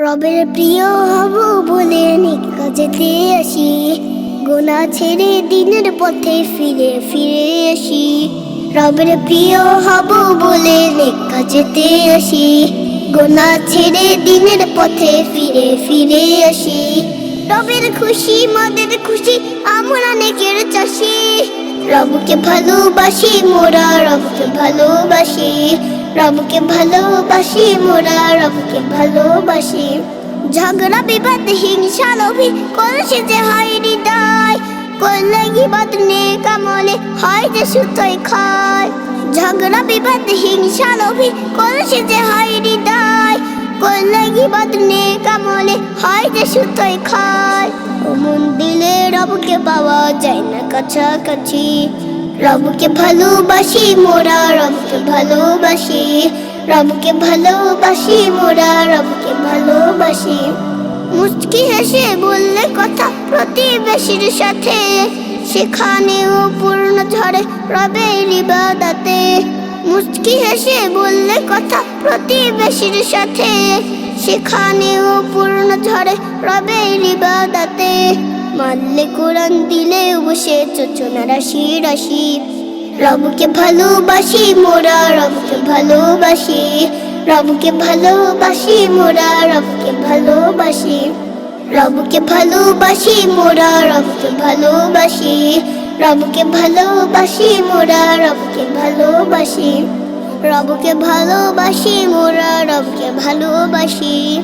রবের প্রিয় হব বলে অনেক আসি। গোনা ছেড়ে দিনের পথে ফিরে ফিরে আসি। রবের প্রিয় হব বলে অনেক আসি। গোনা ছেড়ে দিনের পথে ফিরে ফিরে আসি। রবের খুশি, মদের খুশি, আমরা নেকের চাষি। রবকে ভালোবাসি, মোরা রবকে ভালোবাসি। রবকে ভালোবাসি, মোরা রবকে ভালোবাসি। ঝগড়া, বিবাদ, হিংসা, লোভী করছে যে হয় হৃদয় করলে গিবাদ নে কামলে হয় যে সুতোয় খায় ঝগড়া, বিবাদ, হিংসা, লোভী করছে যে হয় হৃদয় করলে গিবাদ নে কামলে হয় যে সুতোয় খায় ও মন দিলে রবকে পাওয়া যায় না কাছাকাছি। রবকে ভালোবাসি, মোরা রবকে ভালোবাসি। রবকে ভালোবাসি, মোরা রবকে ভালোবাসি। মুচকি হেসে বললে কথা প্রতিবেশীর সাথে। সেখানেও পূর্ণ ঝরে রবের ইবাদাতে। মুচকি হেসে বললে কথা প্রতিবেশীর সাথে। সেখানেও পূর্ণ ঝরে রবের ইবাদাতে। মানলে কোরআন দিলে বসে চোচনা রাশি রাশি। রবকে ভালোবাসি মোরা, রবকে ভালোবাসি। রবকে ভালোবাসি মোরা, রবকে ভালোবাসি। রবকে ভালোবাসি মোরা, রবকে ভালোবাসি। রবকে ভালোবাসি মোরা, রবকে ভালোবাসি। রবকে ভালোবাসি মোরা, রবকে ভালোবাসি।